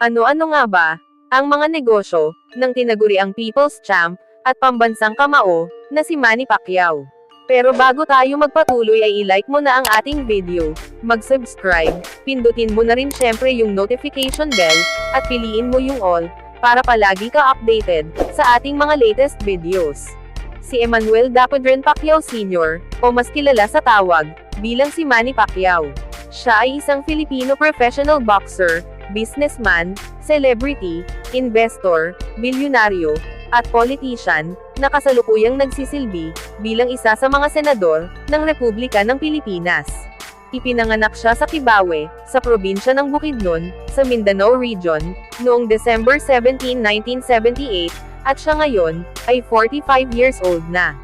Ano-ano nga ba ang mga negosyo ng tinaguriang People's Champ at pambansang kamao na si Manny Pacquiao? Pero bago tayo magpatuloy ay i-like mo na ang ating video, mag-subscribe, pindutin mo na rin syempre yung notification bell, at piliin mo yung all, para palagi ka updated sa ating mga latest videos. Si Emmanuel Dapodren Pacquiao Sr., o mas kilala sa tawag, bilang si Manny Pacquiao. Siya ay isang Filipino professional boxer, businessman, celebrity, investor, bilyonaryo, at politician, na kasalukuyang nagsisilbi, bilang isa sa mga senador, ng Republika ng Pilipinas. Ipinanganak siya sa Kibawe, sa probinsya ng Bukidnon, sa Mindanao Region, noong December 17, 1978, at siya ngayon, ay 45 years old na.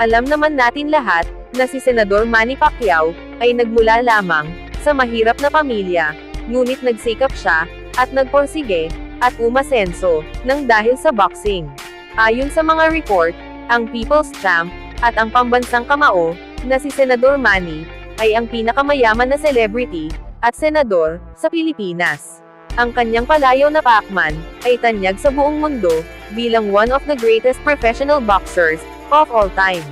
Alam naman natin lahat, na si Senador Manny Pacquiao, ay nagmula lamang, sa mahirap na pamilya, ngunit nagsikap siya, at nagporsige, at umasenso, ng dahil sa boxing. Ayon sa mga report, ang People's Champ, at ang pambansang kamao, na si Senador Manny, ay ang pinakamayaman na celebrity, at senador, sa Pilipinas. Ang kanyang palayaw na Pacman, ay tanyag sa buong mundo, bilang one of the greatest professional boxers, of all time.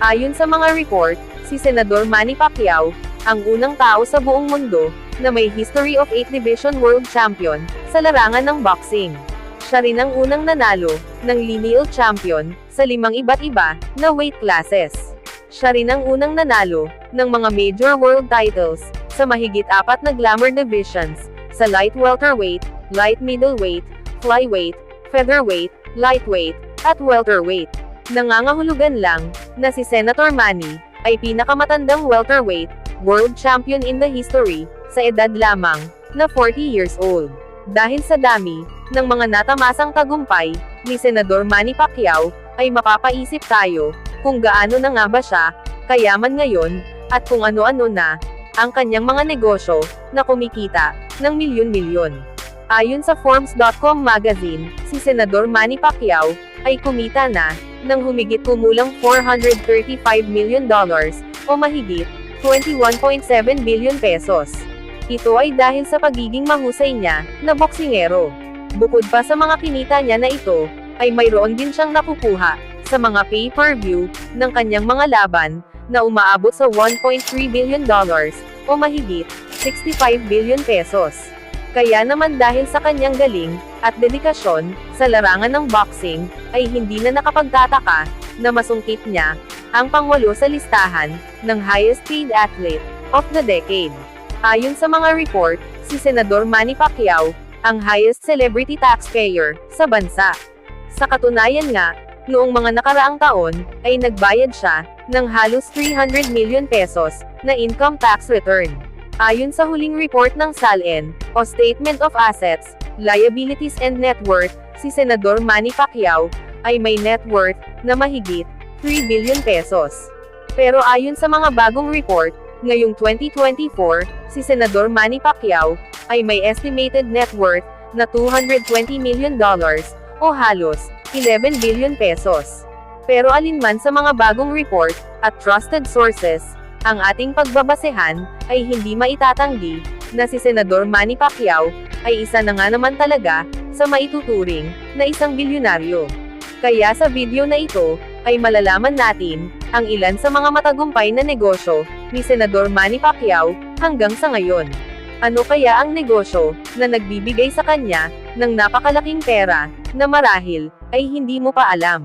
Ayon sa mga report, si Senador Manny Pacquiao, ang unang tao sa buong mundo, na may history of 8 Division World Champion, sa larangan ng boxing. Siya rin ang unang nanalo, ng lineal champion, sa limang iba't iba, na weight classes. Siya rin ang unang nanalo, ng mga major world titles, sa mahigit apat na glamour divisions, sa light welterweight, light middleweight, flyweight, featherweight, lightweight, at welterweight. Nangangahulugan lang, na si Senator Manny, ay pinakamatandang welterweight, world champion in the history, sa edad lamang, na 40 years old. Dahil sa dami, ng mga natamasang tagumpay, ni Senador Manny Pacquiao, ay mapapaisip tayo, kung gaano na nga ba siya, kayaman ngayon, at kung ano-ano na, ang kanyang mga negosyo, na kumikita, ng milyon-milyon. Ayon sa Forbes.com magazine, si Senador Manny Pacquiao, ay kumita na, ng humigit kumulang 435 million dollars, o mahigit, 21.7 billion pesos. Ito ay dahil sa pagiging mahusay niya, na boksingero. Bukod pa sa mga kinita niya na ito, ay mayroon din siyang nakukuha, sa mga pay-per-view, ng kanyang mga laban, na umaabot sa 1.3 billion dollars, o mahigit, 65 billion pesos. Kaya naman dahil sa kanyang galing, at dedikasyon, sa larangan ng boxing, ay hindi na nakapagtataka, na masungkit niya, ang pangwalo sa listahan, ng highest paid athlete, of the decade. Ayon sa mga report, si Senador Manny Pacquiao, ang highest celebrity taxpayer, sa bansa. Sa katunayan nga, noong mga nakaraang taon, ay nagbayad siya, ng halos 300 million pesos, na income tax return. Ayon sa huling report ng SALN, o Statement of Assets, Liabilities and Net Worth, si Senador Manny Pacquiao, ay may net worth, na mahigit, 3 billion pesos. Pero ayon sa mga bagong report, ngayong 2024, si Senador Manny Pacquiao, ay may estimated net worth, na 220 million dollars, o halos, 11 billion pesos. Pero alinman sa mga bagong report, at trusted sources, ang ating pagbabasehan, ay hindi maitatanggi, na si Senador Manny Pacquiao, ay isa na nga naman talaga, sa maituturing, na isang bilyonaryo. Kaya sa video na ito, ay malalaman natin, ang ilan sa mga matagumpay na negosyo, ni Senador Manny Pacquiao, hanggang sa ngayon. Ano kaya ang negosyo, na nagbibigay sa kanya, ng napakalaking pera, na marahil, ay hindi mo pa alam.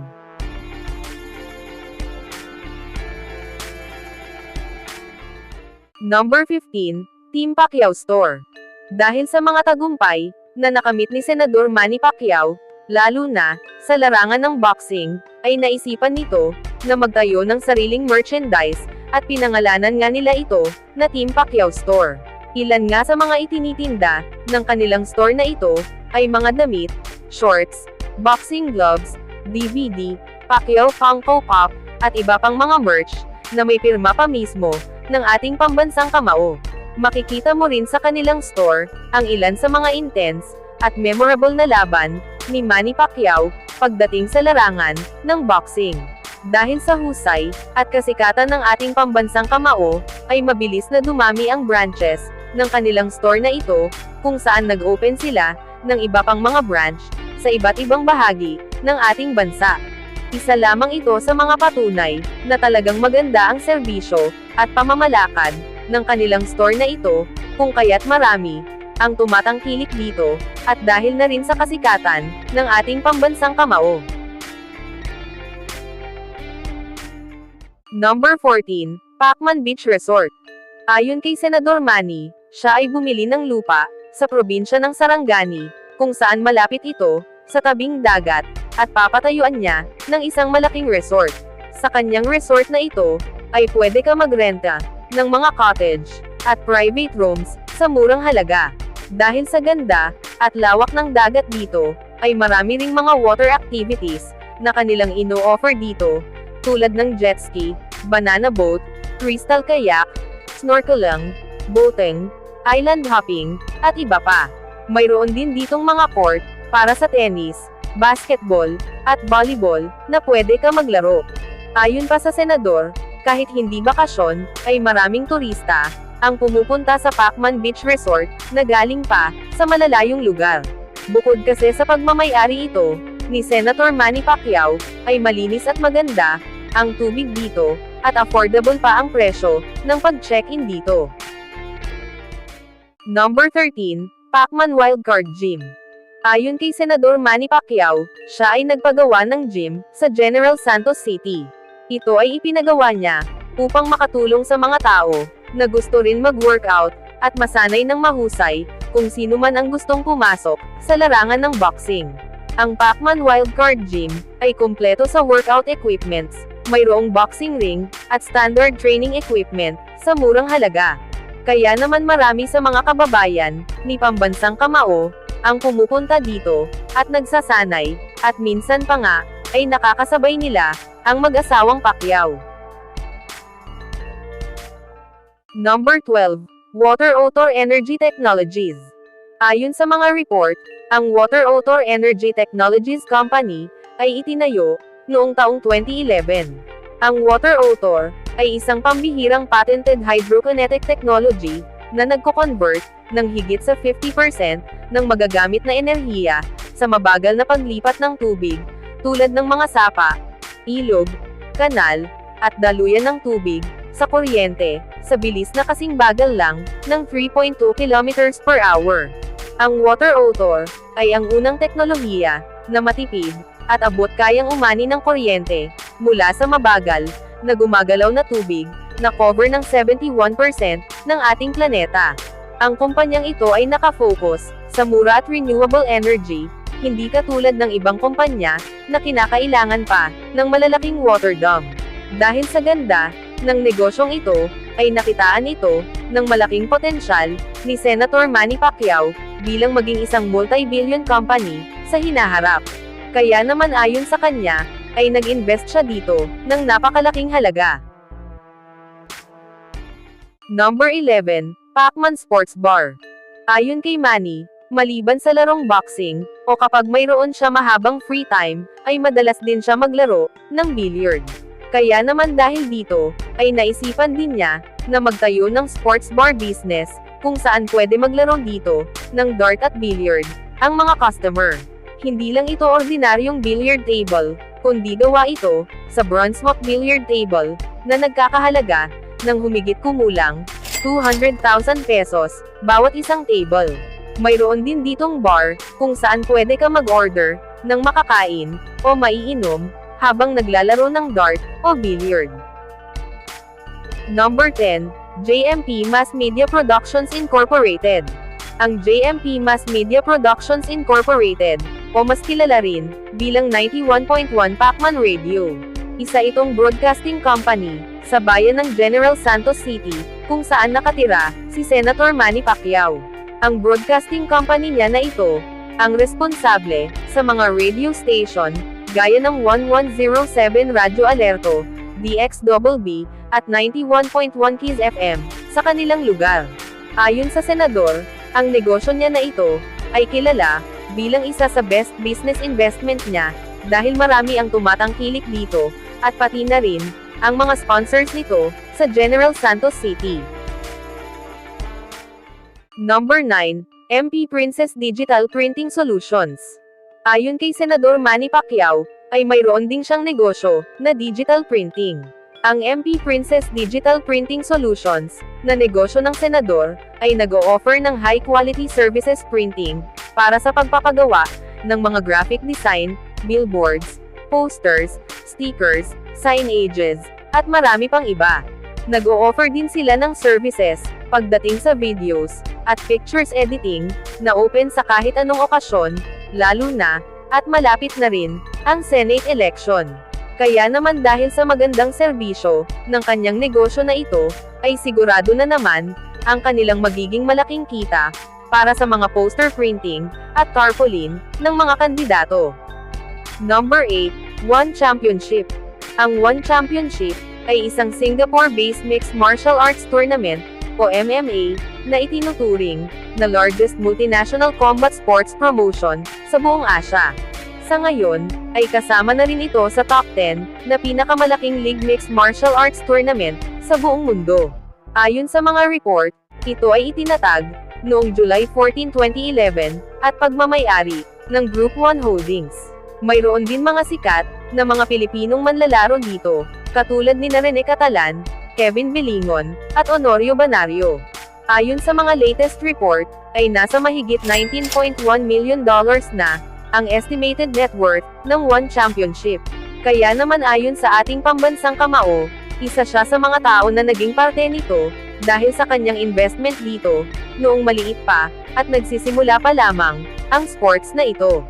Number 15, Team Pacquiao Store. Dahil sa mga tagumpay, na nakamit ni Senador Manny Pacquiao, lalo na, sa larangan ng boxing, ay naisipan nito, na magtayo ng sariling merchandise, at pinangalanan nga nila ito, na Team Pacquiao Store. Ilan nga sa mga itinitinda, ng kanilang store na ito, ay mga damit, shorts, boxing gloves, DVD, Pacquiao Funko Pop, at iba pang mga merch, na may pirma pa mismo, ng ating pambansang kamao. Makikita mo rin sa kanilang store, ang ilan sa mga intense, at memorable na laban, ni Manny Pacquiao, pagdating sa larangan, ng boxing. Dahil sa husay, at kasikatan ng ating pambansang kamao, ay mabilis na dumami ang branches, ng kanilang store na ito, kung saan nag-open sila, ng iba pang mga branch, sa iba't ibang bahagi, ng ating bansa. Isa lamang ito sa mga patunay, na talagang maganda ang serbisyo, at pamamalakad, ng kanilang store na ito, kung kaya't marami, ang tumatangkilik dito, at dahil na rin sa kasikatan, ng ating pambansang kamao. Number 14, Pacman Beach Resort. Ayon kay Senador Manny, siya ay bumili ng lupa, sa probinsya ng Sarangani, kung saan malapit ito, sa tabing dagat, at papatayuan niya, ng isang malaking resort. Sa kanyang resort na ito, ay pwede ka magrenta, ng mga cottage, at private rooms, sa murang halaga. Dahil sa ganda, at lawak ng dagat dito, ay marami ring mga water activities, na kanilang ino-offer dito, tulad ng jet ski, banana boat, crystal kayak, snorkeling, boating, island hopping, at iba pa. Mayroon din ditong mga court, para sa tennis, basketball, at volleyball, na pwede ka maglaro. Ayon pa sa senador, kahit hindi bakasyon, ay maraming turista, ang pumupunta sa Pacman Beach Resort, na galing pa, sa malalayong lugar. Bukod kasi sa pagmamayari ito, ni Senator Manny Pacquiao, ay malinis at maganda, ang tubig dito, at affordable pa ang presyo, ng pag-check-in dito. Number 13, Pacman Wildcard Gym. Ayon kay Senador Manny Pacquiao, siya ay nagpagawa ng gym, sa General Santos City. Ito ay ipinagawa niya, upang makatulong sa mga tao, na gusto rin mag-workout, at masanay ng mahusay, kung sino man ang gustong pumasok, sa larangan ng boxing. Ang Pacman Wildcard Gym, ay kumpleto sa workout equipments, mayroong boxing ring, at standard training equipment, sa murang halaga. Kaya naman marami sa mga kababayan, ni pambansang kamao, ang pumupunta dito, at nagsasanay, at minsan pa nga, ay nakakasabay nila, ang mag-asawang Pacquiao. Number 12, Water Otor Energy Technologies. Ayon sa mga report, ang Water Otor Energy Technologies Company, ay itinayo, noong taong 2011. Ang Water Otor, ay isang pambihirang patented hydrokinetic technology, na nagko-convert, ng higit sa 50%, ng magagamit na enerhiya, sa mabagal na paglipat ng tubig, tulad ng mga sapa, ilog, kanal, at daluyan ng tubig, sa kuryente, sa bilis na kasing bagal lang, ng 3.2 km per hour. Ang water otor, ay ang unang teknolohiya, na matipid, at abot kayang umani ng kuryente, mula sa mabagal, na gumagalaw na tubig, na cover ng 71% ng ating planeta. Ang kumpanyang ito ay nakafocus sa mura at renewable energy, hindi katulad ng ibang kumpanya na kinakailangan pa ng malalaking water dam. Dahil sa ganda ng negosyong ito, ay nakitaan ito ng malaking potensyal ni Senator Manny Pacquiao bilang maging isang multi-billion company sa hinaharap. Kaya naman ayon sa kanya, ay nag-invest siya dito ng napakalaking halaga. Number 11, Pacman Sports Bar. Ayon kay Manny, maliban sa larong boxing, o kapag mayroon siya mahabang free time, ay madalas din siya maglaro ng billiard. Kaya naman dahil dito, ay naisipan din niya, na magtayo ng sports bar business, kung saan pwede maglaro dito, ng dart at billiard, ang mga customer. Hindi lang ito ordinaryong billiard table, kundi gawa ito, sa Brunswick billiard table, na nagkakahalaga, ng humigit kumulang, 200,000 pesos, bawat isang table. Mayroon din ditong bar, kung saan pwede ka mag-order, ng makakain, o maiinom, habang naglalaro ng dart, o billiard. Number 10, JMP Mass Media Productions Incorporated. Ang JMP Mass Media Productions Incorporated, o mas kilala rin, bilang 91.1 Pacman Radio. Isa itong broadcasting company, sa bayan ng General Santos City, kung saan nakatira, si Senator Manny Pacquiao. Ang broadcasting company niya na ito, ang responsable, sa mga radio station, gaya ng 1107 Radyo Alerto, DXBB, at 91.1 Kiss FM, sa kanilang lugar. Ayon sa senador, ang negosyo niya na ito, ay kilala, bilang isa sa best business investment niya, dahil marami ang tumatangkilik dito, at pati na rin, ang mga sponsors nito, sa General Santos City. Number 9, MP Princess Digital Printing Solutions. Ayon kay Senador Manny Pacquiao, ay mayroon ding siyang negosyo na digital printing. Ang MP Princess Digital Printing Solutions, na negosyo ng senador, ay nag-o-offer ng high-quality services printing para sa pagpapagawa ng mga graphic design, billboards, posters, stickers, signages, at marami pang iba. Nag-o-offer din sila ng services pagdating sa videos at pictures editing na open sa kahit anong okasyon, lalo na at malapit na rin ang Senate election. Kaya naman dahil sa magandang serbisyo ng kanyang negosyo na ito, ay sigurado na naman ang kanilang magiging malaking kita para sa mga poster printing at tarpaulin ng mga kandidato. Number 8, One Championship. Ang One Championship ay isang Singapore-based mixed martial arts tournament o MMA na itinuturing na largest multinational combat sports promotion sa buong Asya. Sa ngayon, ay kasama na rin ito sa top 10 na pinakamalaking league mixed martial arts tournament sa buong mundo. Ayon sa mga report, ito ay itinatag noong July 14, 2011 at pagmamayari ng Group 1 Holdings. Mayroon din mga sikat na mga Pilipinong manlalaro dito, katulad ni Rene Catalan, Kevin Bilingon, at Honorio Banario. Ayon sa mga latest report, ay nasa mahigit 19.1 million dollars na ang estimated net worth ng One Championship. Kaya naman ayon sa ating pambansang kamao, isa siya sa mga tao na naging parte nito, dahil sa kanyang investment dito, noong maliit pa, at nagsisimula pa lamang, ang sports na ito.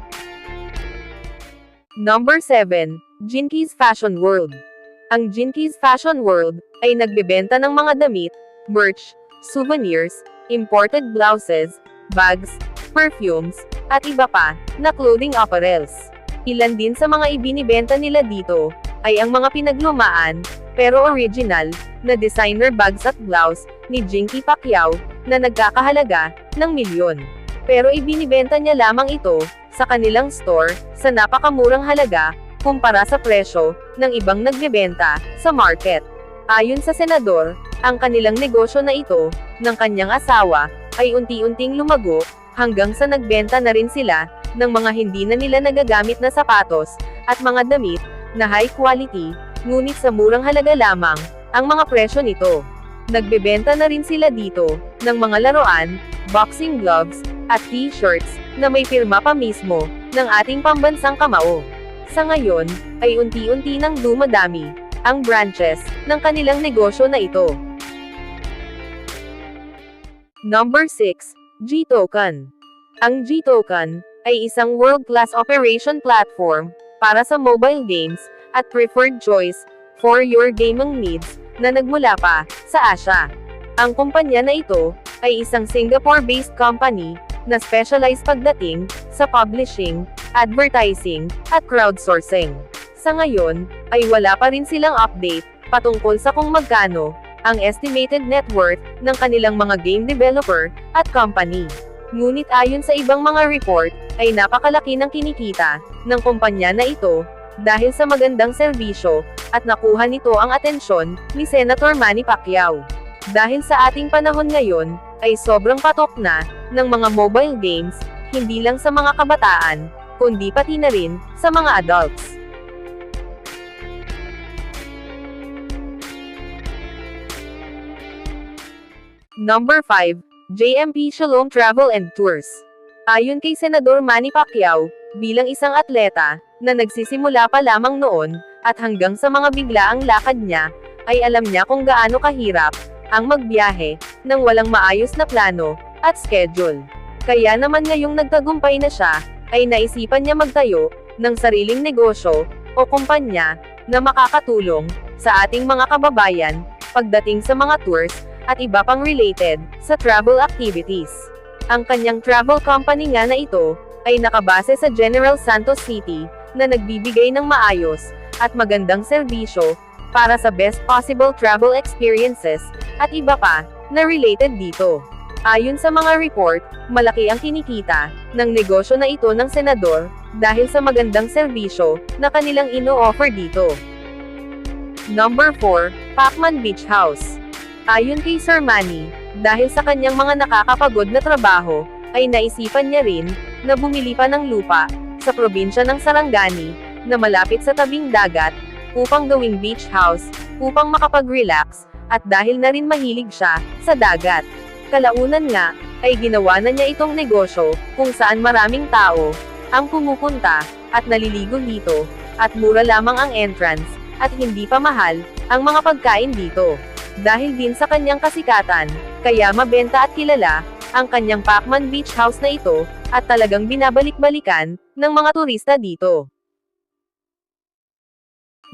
Number 7, Jinkies Fashion World. Ang Jinkies Fashion World, ay nagbebenta ng mga damit, merch, souvenirs, imported blouses, bags, perfumes, at iba pa, na clothing apparels. Ilan din sa mga ibinibenta nila dito, ay ang mga pinaglumaan, pero original, na designer bags at blouse, ni Jinky Pacquiao, na nagkakahalaga, ng milyon. Pero ibinibenta niya lamang ito, sa kanilang store, sa napakamurang halaga, kumpara sa presyo, ng ibang nagbebenta, sa market. Ayon sa senador, ang kanilang negosyo na ito, ng kanyang asawa, ay unti-unting lumago, hanggang sa nagbenta na rin sila, ng mga hindi na nila nagagamit na sapatos, at mga damit, na high quality, ngunit sa murang halaga lamang, ang mga presyo nito. Nagbebenta na rin sila dito, ng mga laruan, boxing gloves, at t-shirts, na may pirma pa mismo, ng ating pambansang kamao. Sa ngayon, ay unti-unti nang dumadami, ang branches, ng kanilang negosyo na ito. Number 6, G-Token. Ang G-Token, ay isang world-class operation platform, para sa mobile games, at preferred choice, for your gaming needs, na nagmula pa, sa Asia. Ang kumpanya na ito, ay isang Singapore-based company, na specialized pagdating, sa publishing, advertising, at crowdsourcing. Sa ngayon, ay wala pa rin silang update, patungkol sa kung magkano, ang estimated net worth, ng kanilang mga game developer, at company. Ngunit ayon sa ibang mga report, ay napakalaki ng kinikita, ng kumpanya na ito, dahil sa magandang serbisyo, at nakuha nito ang atensyon, ni Senator Manny Pacquiao. Dahil sa ating panahon ngayon, ay sobrang patok na, ng mga mobile games, hindi lang sa mga kabataan, kundi pati na rin, sa mga adults. Number 5, JMP Shalom Travel and Tours. Ayon kay Senador Manny Pacquiao, bilang isang atleta, na nagsisimula pa lamang noon, at hanggang sa mga biglaang lakad niya, ay alam niya kung gaano kahirap, ang magbiyahe, nang walang maayos na plano, at schedule. Kaya naman ngayong nagtagumpay na siya, ay naisipan niya magtayo, ng sariling negosyo, o kumpanya, na makakatulong, sa ating mga kababayan, pagdating sa mga tours, at iba pang related, sa travel activities. Ang kanyang travel company nga na ito, ay nakabase sa General Santos City, na nagbibigay ng maayos, at magandang serbisyo, para sa best possible travel experiences, at iba pa, na related dito. Ayon sa mga report, malaki ang kinikita, ng negosyo na ito ng senador, dahil sa magandang serbisyo, na kanilang ino-offer dito. Number 4, Pacman Beach House. Ayon kay Sir Manny, dahil sa kanyang mga nakakapagod na trabaho, ay naisipan niya rin, na bumili pa ng lupa, sa probinsya ng Sarangani, na malapit sa tabing dagat, upang gawing beach house, upang makapag-relax, at dahil na rin mahilig siya, sa dagat. Kalaunan nga, ay ginawa na niya itong negosyo, kung saan maraming tao, ang pumupunta, at naliligo dito, at mura lamang ang entrance, at hindi pa mahal, ang mga pagkain dito. Dahil din sa kanyang kasikatan, kaya mabenta at kilala, ang kanyang Pacman Beach House na ito, at talagang binabalik-balikan, ng mga turista dito.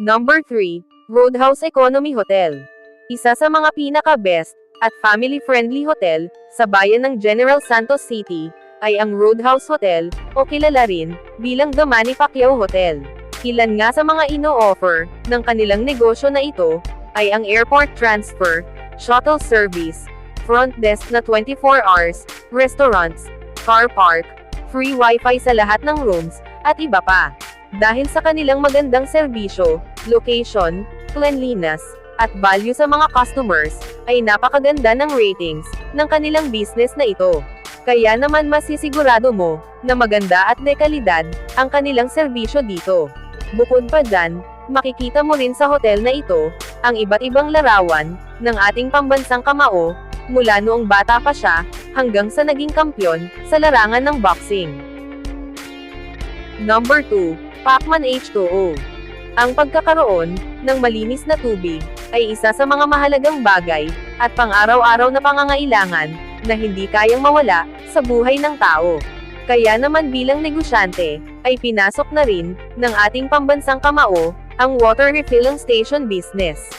Number 3, Roadhouse Economy Hotel. Isa sa mga pinaka-best, at family-friendly hotel, sa bayan ng General Santos City, ay ang Roadhouse Hotel, o kilala rin, bilang The Manny Pacquiao Hotel. Ilan nga sa mga ino-offer, ng kanilang negosyo na ito, ay ang airport transfer, shuttle service, front desk na 24 hours, restaurants, car park, free wifi sa lahat ng rooms, at iba pa. Dahil sa kanilang magandang serbisyo, location, cleanliness, at value sa mga customers, ay napakaganda ng ratings, ng kanilang business na ito. Kaya naman masisigurado mo, na maganda at dekalidad, ang kanilang serbisyo dito. Bukod pa dyan, makikita mo rin sa hotel na ito, ang iba't ibang larawan, ng ating pambansang kamao, mula noong bata pa siya, hanggang sa naging kampyon, sa larangan ng boxing. Number 2, Pacman H2O. Ang pagkakaroon, ng malinis na tubig, ay isa sa mga mahalagang bagay, at pang-araw-araw na pangangailangan, na hindi kayang mawala, sa buhay ng tao. Kaya naman bilang negosyante, ay pinasok na rin, ng ating pambansang kamao, ang water refilling station business.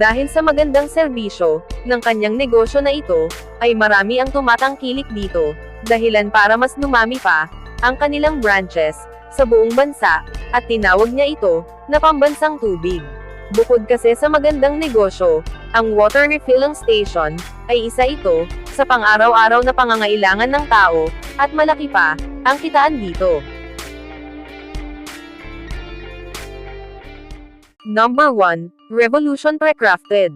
Dahil sa magandang serbisyo, ng kanyang negosyo na ito, ay marami ang tumatangkilik dito, dahilan para mas lumami pa, ang kanilang branches, sa buong bansa, at tinawag niya ito, na pambansang tubig. Bukod kasi sa magandang negosyo, ang water refilling station, ay isa ito, sa pang-araw-araw na pangangailangan ng tao, at malaki pa, ang kitaan dito. Number 1, Revolution Precrafted.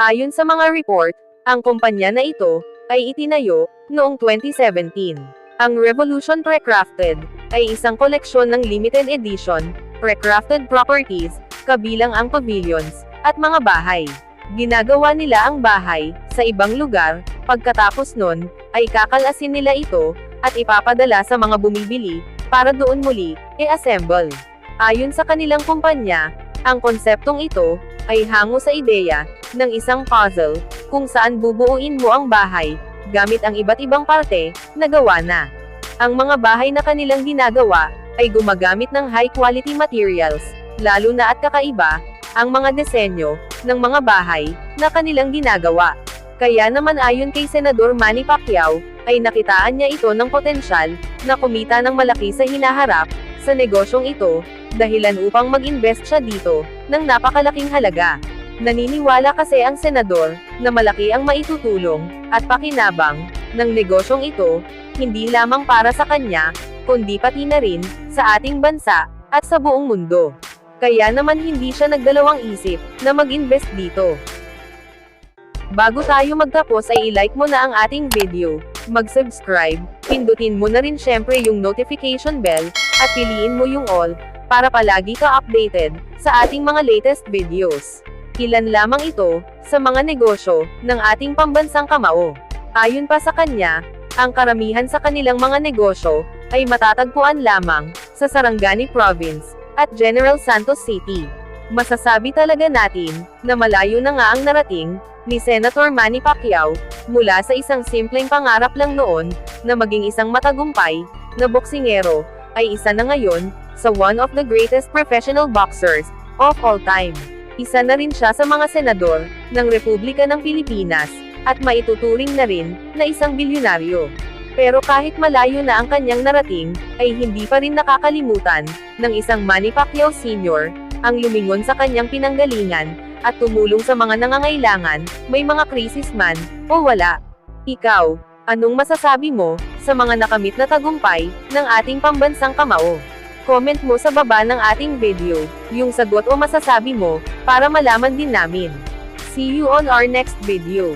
Ayon sa mga report, ang kumpanya na ito, ay itinayo, noong 2017. Ang Revolution Precrafted, ay isang koleksyon ng limited edition, precrafted properties, kabilang ang pavilions, at mga bahay. Ginagawa nila ang bahay, sa ibang lugar, pagkatapos nun, ay kakalasin nila ito, at ipapadala sa mga bumibili, para doon muli, i-assemble. Ayon sa kanilang kumpanya, ang konseptong ito, ay hango sa ideya, ng isang puzzle, kung saan bubuuin mo ang bahay, gamit ang iba't ibang parte, na gawa na. Ang mga bahay na kanilang ginagawa, ay gumagamit ng high-quality materials, lalo na at kakaiba, ang mga disenyo, ng mga bahay, na kanilang ginagawa. Kaya naman ayon kay Senador Manny Pacquiao, ay nakitaan niya ito ng potensyal, na kumita ng malaki sa hinaharap, sa negosyong ito, dahilan upang mag-invest siya dito, ng napakalaking halaga. Naniniwala kasi ang senador, na malaki ang maitutulong, at pakinabang, ng negosyong ito, hindi lamang para sa kanya, kundi pati na rin, sa ating bansa, at sa buong mundo. Kaya naman hindi siya nagdalawang isip, na mag-invest dito. Bago tayo magtapos ay i-like mo na ang ating video, mag-subscribe, pindutin mo na rin syempre yung notification bell, at piliin mo yung all, para palagi ka updated, sa ating mga latest videos. Ilan lamang ito, sa mga negosyo, ng ating pambansang kamao. Ayon pa sa kanya, ang karamihan sa kanilang mga negosyo, ay matatagpuan lamang, sa Sarangani Province, at General Santos City. Masasabi talaga natin, na malayo na nga ang narating, ni Senator Manny Pacquiao, mula sa isang simpleng pangarap lang noon, na maging isang matagumpay, na boksingero, ay isa na ngayon, sa one of the greatest professional boxers, of all time. Isa na rin siya sa mga senador, ng Republika ng Pilipinas, at maituturing na rin, na isang bilyonaryo. Pero kahit malayo na ang kanyang narating, ay hindi pa rin nakakalimutan, ng isang Manny Pacquiao Sr., ang lumingon sa kanyang pinanggalingan, at tumulong sa mga nangangailangan, may mga krisis man, o wala. Ikaw, anong masasabi mo, sa mga nakamit na tagumpay, ng ating pambansang kamao? Comment mo sa baba ng ating video, yung sagot o masasabi mo, para malaman din namin. See you on our next video.